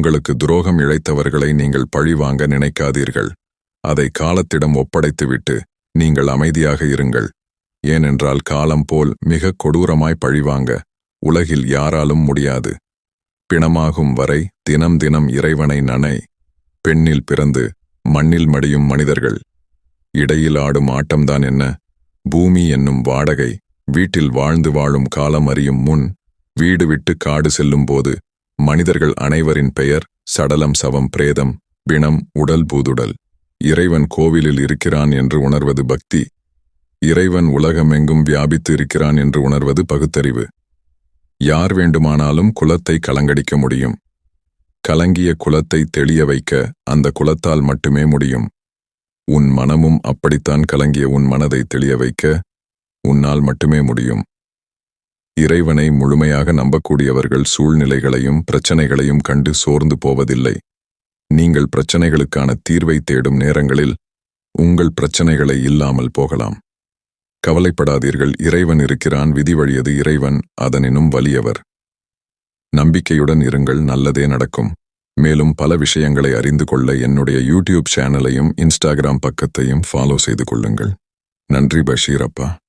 உங்களுக்கு துரோகம் இழைத்தவர்களை நீங்கள் பழிவாங்க நினைக்காதீர்கள். அதை காலத்திடம் ஒப்படைத்துவிட்டு நீங்கள் அமைதியாக இருங்கள். ஏனென்றால் காலம் போல் மிக கொடூரமாய் பழிவாங்க உலகில் யாராலும் முடியாது. பிணமாகும் வரை தினம் தினம் இறைவனை நனை. பெண்ணில் பிறந்து மண்ணில் மடியும் மனிதர்கள். இடையில் ஆடும் ஆட்டம்தான் என்ன? பூமி என்னும் வாடகை. வீட்டில் வாழ்ந்து வாழும் காலம் அறியும் முன் வீடு விட்டு காடு செல்லும்போது மனிதர்கள் அனைவரின் பெயர் சடலம் சவம் பிரேதம் பிணம் உடல் பூதுடல். இறைவன் கோவிலில் இருக்கிறான் என்று உணர்வது பக்தி. இறைவன் உலகமெங்கும் வியாபித்து இருக்கிறான் என்று உணர்வது பகுத்தறிவு. யார் வேண்டுமானாலும் குலத்தை கலங்கடிக்க முடியும். கலங்கிய குலத்தை தெளிய வைக்க அந்த குலத்தால் மட்டுமே முடியும். உன் மனமும் அப்படித்தான் கலங்கிய உன் மனதை தெளிய வைக்க உன்னால் மட்டுமே முடியும். இறைவனை முழுமையாக நம்பக்கூடியவர்கள் சூழ்நிலைகளையும் பிரச்சனைகளையும் கண்டு சோர்ந்து போவதில்லை. நீங்கள் பிரச்சனைகளுக்கான தீர்வை தேடும் நேரங்களில் உங்கள் பிரச்சனைகளை இல்லாமல் போகலாம். கவலைப்படாதீர்கள் இறைவன் இருக்கிறான் விதி வழியது இறைவன் அதனினும் வலியவர். நம்பிக்கையுடன் இருங்கள் நல்லதே நடக்கும். மேலும் பல விஷயங்களை அறிந்து கொள்ள என்னுடைய யூடியூப் சேனலையும் இன்ஸ்டாகிராம் பக்கத்தையும் ஃபாலோ செய்து கொள்ளுங்கள். நன்றி பஷீர் அப்பா.